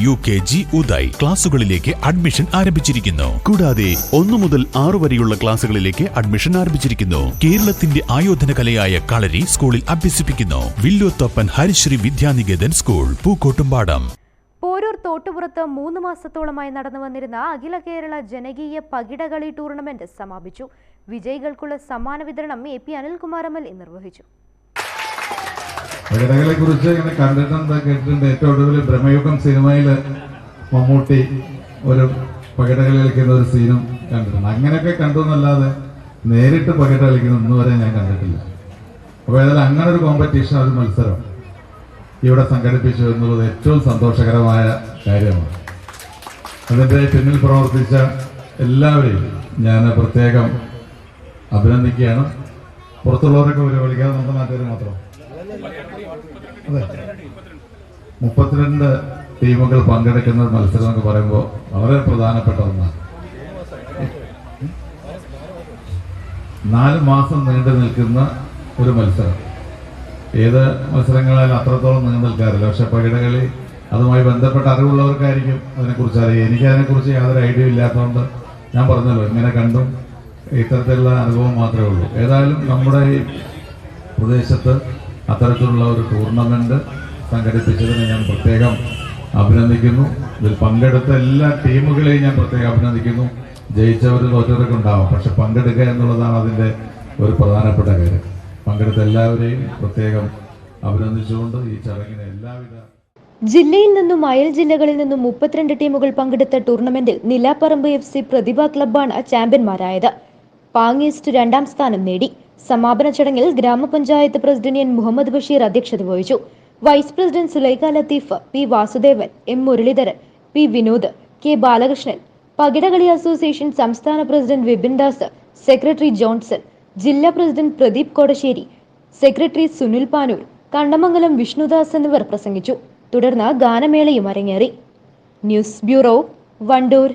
U K G Uday ക്ലാസുകളിലേക്ക് admission ആരംഭിച്ചിരിക്കുന്നു. കൂടാതെ ഒന്നു മുതൽ ആറു വരെയുള്ള ക്ലാസുകളിലേക്ക് അഡ്മിഷൻ ആരംഭിച്ചിരിക്കുന്നു. കേരളത്തിന്റെ ആയോധന കലയായ കളരി സ്കൂളിൽ അഭ്യസിപ്പിക്കുന്നു. വില്ലോത്തപ്പൻ ഹരിശ്രീ വിദ്യാനികേതൻ സ്കൂൾ പൂക്കോട്ടുംപാടം. പോരൂർ തോട്ടുപുറത്ത് മൂന്ന് മാസത്തോളമായി നടന്നു വന്നിരുന്ന അഖില കേരള ജനകീയ പകിടകളി ടൂർണമെന്റ് സമാപിച്ചു. വിജയികൾക്കുള്ള സമ്മാന വിതരണം A P Anilkumar M L നിർവഹിച്ചു. പകിടകളെ കുറിച്ച് ഇങ്ങനെ കണ്ടിട്ടുണ്ട് കേട്ടിട്ടുണ്ട്? ഏറ്റവും ഒടുവിൽ ബ്രഹ്മയുഗം സിനിമയിൽ മമ്മൂട്ടി ഒരു പകിടകളി കളിക്കുന്ന ഒരു സീനും കണ്ടിട്ടുണ്ട്. അങ്ങനെയൊക്കെ കണ്ടു എന്നല്ലാതെ നേരിട്ട് പകിട കളിക്കുന്ന ഇന്ന് വരെ ഞാൻ കണ്ടിട്ടില്ല. അപ്പോൾ ഏതായാലും അങ്ങനെ ഒരു കോമ്പറ്റീഷൻ ഒരു മത്സരം ഇവിടെ സംഘടിപ്പിച്ചു എന്നുള്ളത് ഏറ്റവും സന്തോഷകരമായ കാര്യമാണ്. അതിന്റെ പിന്നിൽ പ്രവർത്തിച്ച എല്ലാവരെയും ഞാൻ പ്രത്യേകം അഭിനന്ദിക്കുകയാണ്. പുറത്തുള്ളവരൊക്കെ വിളിക്കാതെ നമ്മുടെ നാട്ടുകാർ മാത്രം. മുപ്പത്തിരണ്ട് ടീമുകൾ പങ്കെടുക്കുന്ന മത്സരം എന്നൊക്കെ പറയുമ്പോൾ വളരെ പ്രധാനപ്പെട്ട ഒന്നാണ്. നാല് മാസം നീണ്ടു നിൽക്കുന്ന ഒരു മത്സരം. ഏത് മത്സരങ്ങളായാലും അത്രത്തോളം നീണ്ടു നിൽക്കാറില്ല. പക്ഷെ പകിടകളി അതുമായി ബന്ധപ്പെട്ട അറിവുള്ളവർക്കായിരിക്കും അതിനെക്കുറിച്ച് അറിയുക. എനിക്ക് അതിനെക്കുറിച്ച് യാതൊരു ഐഡിയ ഇല്ലാത്തതുകൊണ്ട് ഞാൻ പറഞ്ഞല്ലോ ഇങ്ങനെ കണ്ടും ഇത്തരത്തിലുള്ള അനുഭവം മാത്രമേ ഉള്ളൂ. ഏതായാലും നമ്മുടെ ഈ പ്രദേശത്ത് അത്തരത്തിലുള്ള ഒരു ടൂർണമെന്റ് സംഘടിപ്പിച്ചതിനെ ഞാൻ പ്രത്യേകം അഭിനന്ദിക്കുന്നു. ഇതിൽ പങ്കെടുത്ത എല്ലാ ടീമുകളെയും ഞാൻ പ്രത്യേകം അഭിനന്ദിക്കുന്നു. ജയിച്ചവർ തോറ്റവരൊക്കെ ഉണ്ടാവും പക്ഷെ പങ്കെടുക്കുക എന്നുള്ളതാണ് അതിന്റെ ഒരു പ്രധാനപ്പെട്ട കാര്യം. പങ്കെടുത്ത എല്ലാവരെയും പ്രത്യേകം അഭിനന്ദിച്ചുകൊണ്ട് ഈ ചടങ്ങിന് എല്ലാവിധ ജില്ലയിൽ നിന്നും അയൽ ജില്ലകളിൽ നിന്നും മുപ്പത്തിരണ്ട് ടീമുകൾ പങ്കെടുത്ത ടൂർണമെന്റിൽ നിലാപ്പറമ്പ് എഫ് സി പ്രതിഭ ക്ലബ്ബാണ് ചാമ്പ്യന്മാരായത്. പാങ് ഈസ്റ്റ് രണ്ടാം സ്ഥാനം നേടി. സമാപന ചടങ്ങിൽ ഗ്രാമപഞ്ചായത്ത് പ്രസിഡന്റ് എൻ. മുഹമ്മദ് ബഷീർ അധ്യക്ഷത വഹിച്ചു. Vice president Sulaikha Latheef P. Vasudevan M. Muraleedharan P. Vinod K. Balakrishnan പകിടകളി association സംസ്ഥാന president Vipin Das secretary Johnson ജില്ലാ പ്രസിഡന്റ് പ്രദീപ് കോടശ്ശേരി സെക്രട്ടറി സുനിൽ പാനൂർ കണ്ണമംഗലം വിഷ്ണുദാസ് എന്നിവർ പ്രസംഗിച്ചു. തുടർന്ന് ഗാനമേളയും അരങ്ങേറി. News bureau Vandoor.